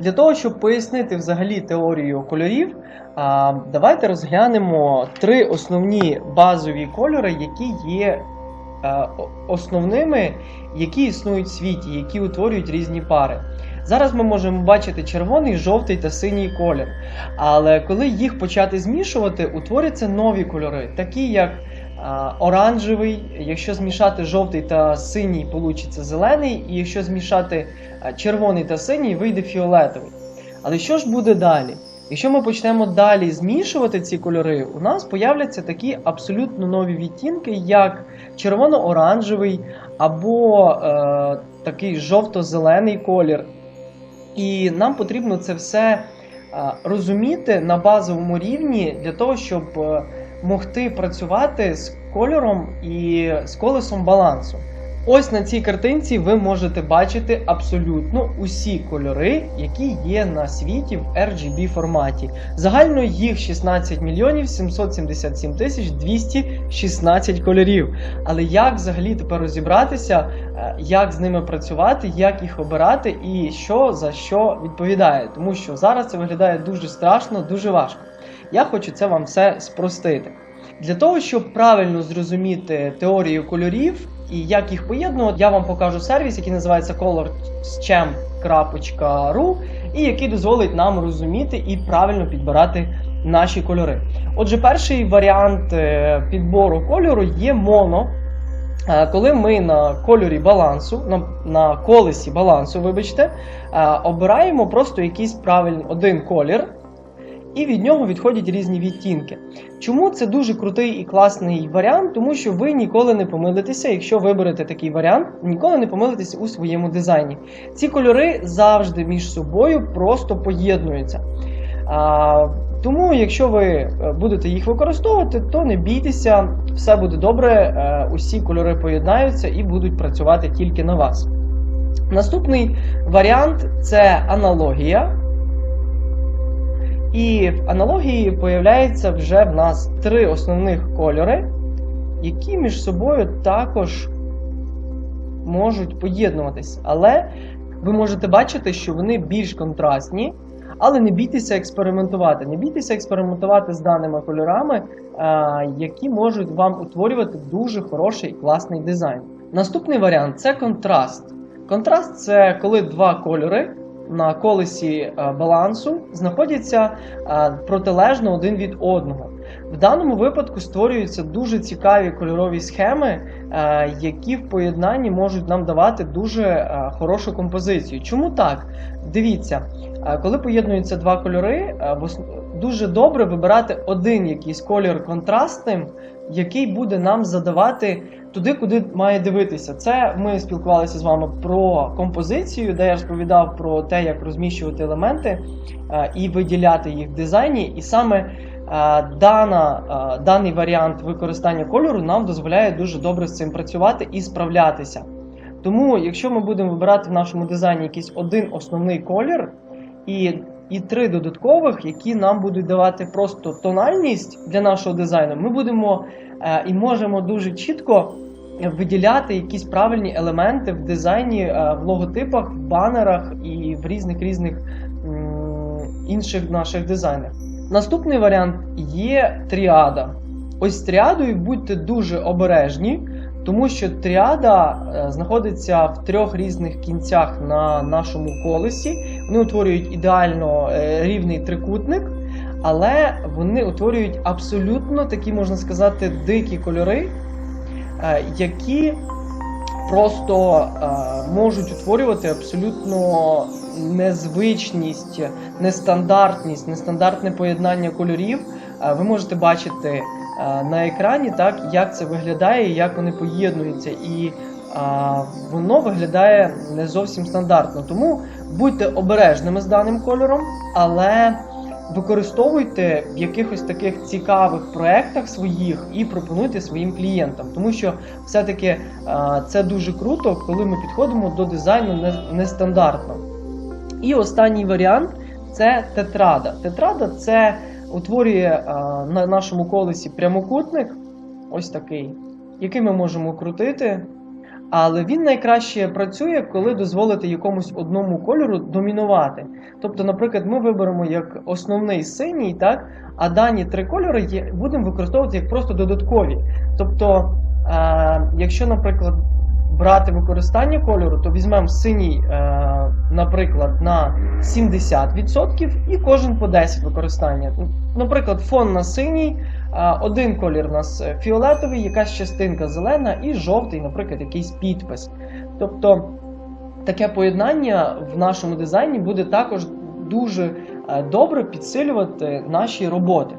Для того, щоб пояснити взагалі теорію кольорів, давайте розглянемо три основні базові кольори, які є основними, які існують в світі, які утворюють різні пари. Зараз ми можемо бачити червоний, жовтий та синій колір. Але коли їх почати змішувати, утворяться нові кольори, такі як оранжевий, якщо змішати жовтий та синій, получиться зелений, і якщо змішати червоний та синій, вийде фіолетовий. Але що ж буде далі? Якщо ми почнемо далі змішувати ці кольори, у нас появляться такі абсолютно нові відтінки, як червоно-оранжевий або е, такий жовто-зелений колір. І нам потрібно це все а, розуміти на базовому рівні для того, щоб е, могти працювати з кольором і з колесом балансу. Ось на цій картинці ви можете бачити абсолютно усі кольори, які є на світі в RGB форматі. Загально їх 16 мільйонів 777 тисяч 216 кольорів. Але як взагалі тепер розібратися, е, як з ними працювати, як їх обирати і що за що відповідає? Тому що зараз це виглядає дуже страшно, дуже важко. Я хочу це вам все спростити. Для того, щоб правильно зрозуміти теорію кольорів і як їх поєднувати, я вам покажу сервіс, який називається colorschem.ru і який дозволить нам розуміти і правильно підбирати наші кольори. Отже, перший варіант е, підбору кольору є моно. Е, Коли ми на кольорі балансу, на, на колесі балансу, вибачте, е, обираємо просто якийсь правильний один колір, і від нього відходять різні відтінки. Чому це дуже крутий і класний варіант? Тому що ви ніколи не помилитеся, якщо виберете такий варіант, ніколи не помилитеся у своєму дизайні. Ці кольори завжди між собою просто поєднуються. А, тому, якщо ви е, будете їх використовувати, то не бійтеся, все буде добре, е, усі кольори поєднаються і будуть працювати тільки на вас. Наступний варіант це аналогія. І в аналогії появляється вже в нас три основних кольори, які між собою також можуть поєднуватись. Але ви можете бачити, що вони більш контрастні, але не бійтеся експериментувати. Не бійтеся експериментувати з даними кольорами, які можуть вам утворювати дуже хороший і класний дизайн. Наступний варіант це контраст. Контраст це коли два кольори на колесі е, балансу знаходяться е, протилежно один від одного. В даному випадку створюються дуже цікаві кольорові схеми, е, які в поєднанні можуть нам давати дуже хорошу композицію. Чому так? Дивіться, коли поєднуються два кольори, дуже добре вибирати один якийсь колір контрастним, який буде нам задавати туди, куди має дивитися. Це ми спілкувалися з вами про композицію, де я розповідав про те, як розміщувати елементи і виділяти їх в дизайні. І саме дана, даний варіант використання кольору нам дозволяє дуже добре з цим працювати і справлятися. Тому, якщо ми будемо вибирати в нашому дизайні якийсь один основний колір і, і три додаткових, які нам будуть давати просто тональність для нашого дизайну, ми будемо е, і можемо дуже чітко виділяти якісь правильні елементи в дизайні, е, в логотипах, в банерах і в різних різних інших наших дизайнах. Наступний варіант є тріада. Ось тріадою будьте дуже обережні, тому що тріада е, знаходиться в трьох різних кінцях на нашому колесі. Вони утворюють ідеально е, рівний трикутник, але вони утворюють абсолютно такі, можна сказати, дикі кольори, е, які просто е, можуть утворювати абсолютно незвичність, нестандартність, нестандартне поєднання кольорів. Ви можете бачити на екрані, так, як це виглядає, як вони поєднуються. І а, воно виглядає не зовсім стандартно. Тому будьте обережними з даним кольором, але використовуйте в якихось таких цікавих проєктах своїх і пропонуйте своїм клієнтам. Тому що все-таки це дуже круто, коли ми підходимо до дизайну нестандартно. І останній варіант це тетрада. Тетрада це утворює на нашому колесі прямокутник, ось такий, який ми можемо крутити. Але він найкраще працює, коли дозволити якомусь одному кольору домінувати. Тобто, наприклад, ми виберемо як основний синій, так, а дані три кольори є, будемо використовувати як просто додаткові. Тобто, е, якщо, наприклад, брати використання кольору, то візьмемо синій, е, наприклад, на 70% і кожен по 10 використання. Наприклад, фон на синій, один колір у нас фіолетовий, якась частинка зелена і жовтий, наприклад, якийсь підпис. Тобто таке поєднання в нашому дизайні буде також дуже е, добре підсилювати наші роботи.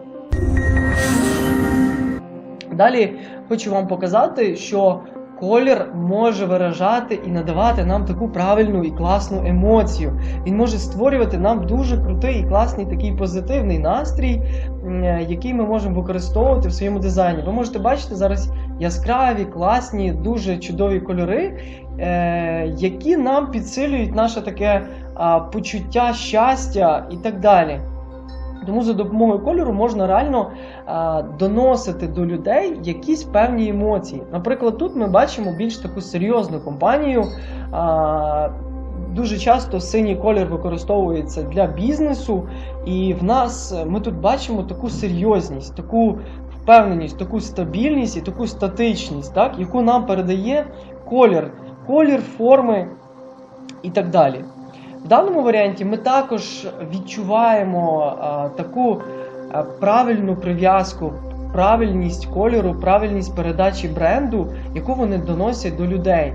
Далі хочу вам показати, що колір може виражати і надавати нам таку правильну і класну емоцію. Він може створювати нам дуже крутий і класний такий позитивний настрій, е, який ми можемо використовувати в своєму дизайні. Ви можете бачити зараз яскраві, класні, дуже чудові кольори, е, які нам підсилюють наше таке почуття щастя і так далі. Тому за допомогою кольору можна реально а, доносити до людей якісь певні емоції. Наприклад, тут ми бачимо більш таку серйозну компанію. А, Дуже часто синій колір використовується для бізнесу, і в нас е, ми тут бачимо таку серйозність, таку впевненість, таку стабільність і таку статичність, так, яку нам передає колір, колір, форми і так далі. В даному варіанті ми також відчуваємо таку правильну прив'язку, правильність кольору, правильність передачі бренду, яку вони доносять до людей.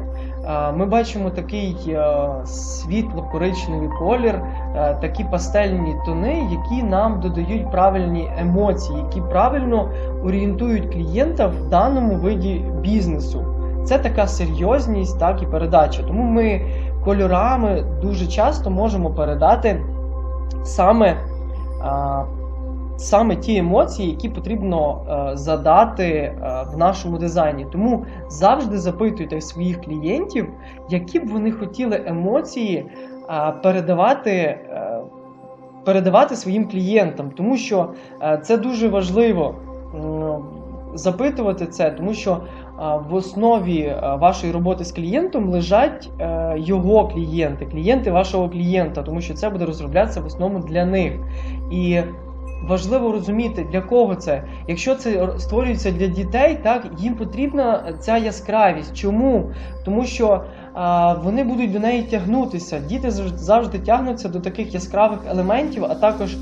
Ми бачимо такий світло-коричневий колір, такі пастельні тони, які нам додають правильні емоції, які правильно орієнтують клієнта в даному виді бізнесу. Це така серйозність, так і передача. Тому ми кольорами дуже часто можемо передати саме, а, саме ті емоції, які потрібно а, задати а, в нашому дизайні. Тому завжди запитуйте своїх клієнтів, які б вони хотіли емоції а, передавати. а, Передавати своїм клієнтам, тому що е, це дуже важливо запитувати це, тому що в основі е, вашої роботи з клієнтом лежать е, його клієнти, клієнти вашого клієнта, тому що це буде розроблятися в основному для них. І важливо розуміти, для кого це. Якщо це створюється для дітей, так їм потрібна ця яскравість. Чому? Тому що а, вони будуть до неї тягнутися. Діти завжди, тягнуться до таких яскравих елементів, а також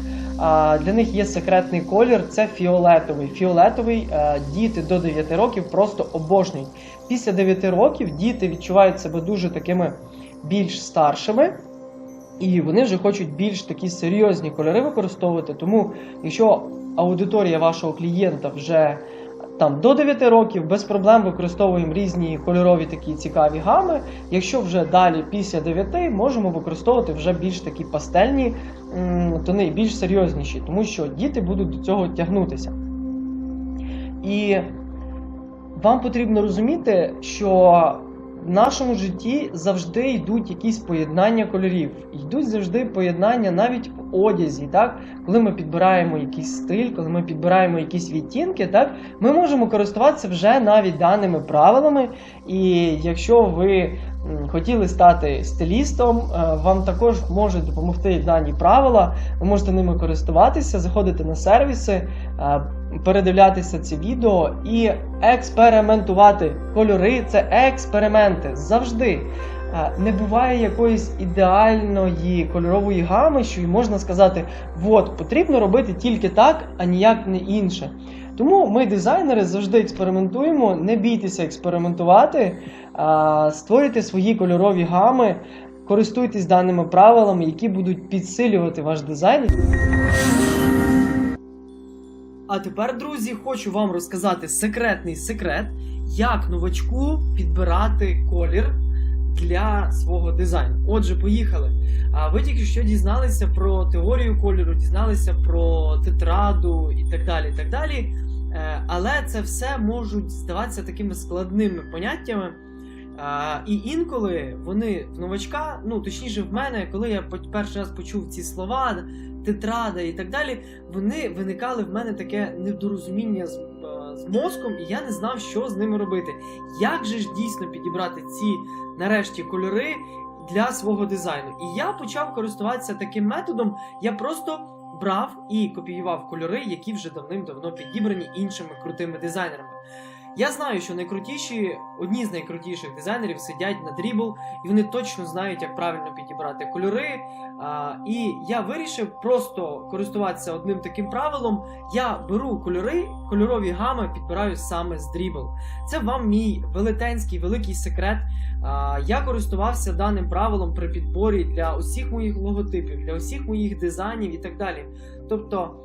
для них є секретний колір це фіолетовий. Фіолетовий діти до 9 років просто обожнюють. Після 9 років діти відчувають себе дуже такими більш старшими. І вони вже хочуть більш такі серйозні кольори використовувати. Тому, якщо аудиторія вашого клієнта вже там до 9 років, без проблем використовуємо різні кольорові такі цікаві гами. Якщо вже далі після 9, можемо використовувати вже більш такі пастельні тони, більш серйозніші, тому що діти будуть до цього тягнутися. І вам потрібно розуміти, що в нашому житті завжди йдуть якісь поєднання кольорів. Йдуть завжди поєднання навіть в одязі. Так? Коли ми підбираємо якийсь стиль, коли ми підбираємо якісь відтінки, так? ми можемо користуватися вже навіть даними правилами. І якщо ви хотіли стати стилістом, е, вам також можуть допомогти дані правила. Ви можете ними користуватися, заходити на сервіси. Е, передивлятися ці відео і експериментувати. Кольори це експерименти завжди. Е, Не буває якоїсь ідеальної кольорової гами, що й можна сказати, от потрібно робити тільки так, а ніяк не інше. Тому ми, дизайнери, завжди експериментуємо, не бійтеся експериментувати, створюйте свої кольорові гами, користуйтесь даними правилами, які будуть підсилювати ваш дизайн. А тепер, друзі, хочу вам розказати секретний секрет, як новачку підбирати колір для свого дизайну. Отже, поїхали. А ви тільки що дізналися про теорію кольору, дізналися про тетраду і так далі. і так далі. Е, Але це все можуть здаватися такими складними поняттями. А, і інколи вони в новачка, ну точніше в мене, коли я перший раз почув ці слова, тетрада і так далі, вони виникали в мене таке недорозуміння з, е, з мозком, і я не знав, що з ними робити. Як же ж дійсно підібрати ці нарешті кольори для свого дизайну? І я почав користуватися таким методом. Я просто брав і копіював кольори, які вже давним-давно підібрані іншими крутими дизайнерами. Я знаю, що найкрутіші, одні з найкрутіших дизайнерів сидять на дрібл, і вони точно знають, як правильно підібрати кольори. А, і я вирішив просто користуватися одним таким правилом. Я беру кольори, кольорові гами підбираю саме з дрібл. Це вам мій велетенський великий секрет. А, я користувався даним правилом при підборі для усіх моїх логотипів, для усіх моїх дизайнів і так далі. Тобто.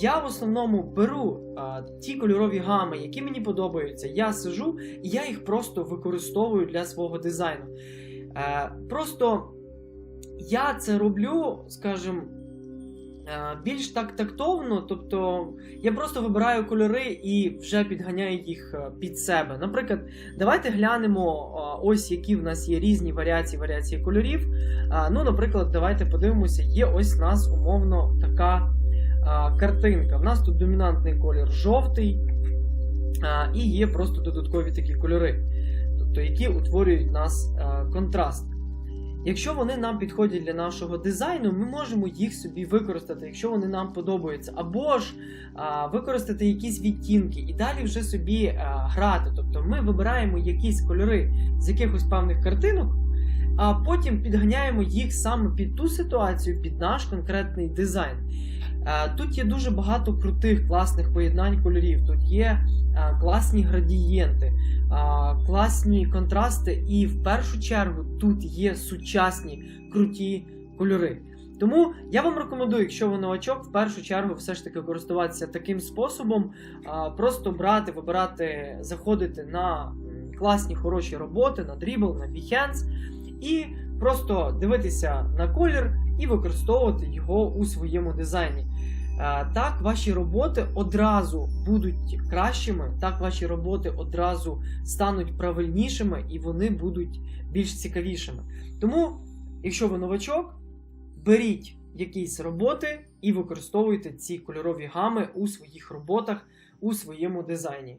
Я в основному беру а, ті кольорові гами, які мені подобаються. Я сижу і я їх просто використовую для свого дизайну. Е, просто я це роблю, скажімо, е, більш так тактовно, тобто я просто вибираю кольори і вже підганяю їх е, під себе. Наприклад, давайте глянемо ось які в нас є різні варіації варіації кольорів. Ну, наприклад, давайте подивимося, є ось у нас умовно така картинка. В нас тут домінантний колір жовтий, і є просто додаткові такі кольори, тобто які утворюють у нас а, контраст. Якщо вони нам підходять для нашого дизайну, ми можемо їх собі використати, якщо вони нам подобаються, або ж а, використати якісь відтінки і далі вже собі а, грати. Тобто ми вибираємо якісь кольори з якихось певних картинок, а потім підганяємо їх саме під ту ситуацію, під наш конкретний дизайн. Е, Тут є дуже багато крутих класних поєднань кольорів. Тут є е, класні градієнти, е, класні контрасти, і в першу чергу тут є сучасні круті кольори. Тому я вам рекомендую, якщо ви новачок, в першу чергу все ж таки користуватися таким способом, просто брати, вибирати, заходити на класні хороші роботи, на Dribble, на Behance, і просто дивитися на колір і використовувати його у своєму дизайні. Е, Так, ваші роботи одразу будуть кращими, так ваші роботи одразу стануть правильнішими і вони будуть більш цікавішими. Тому, якщо ви новачок, беріть якісь роботи і використовуйте ці кольорові гами у своїх роботах, у своєму дизайні.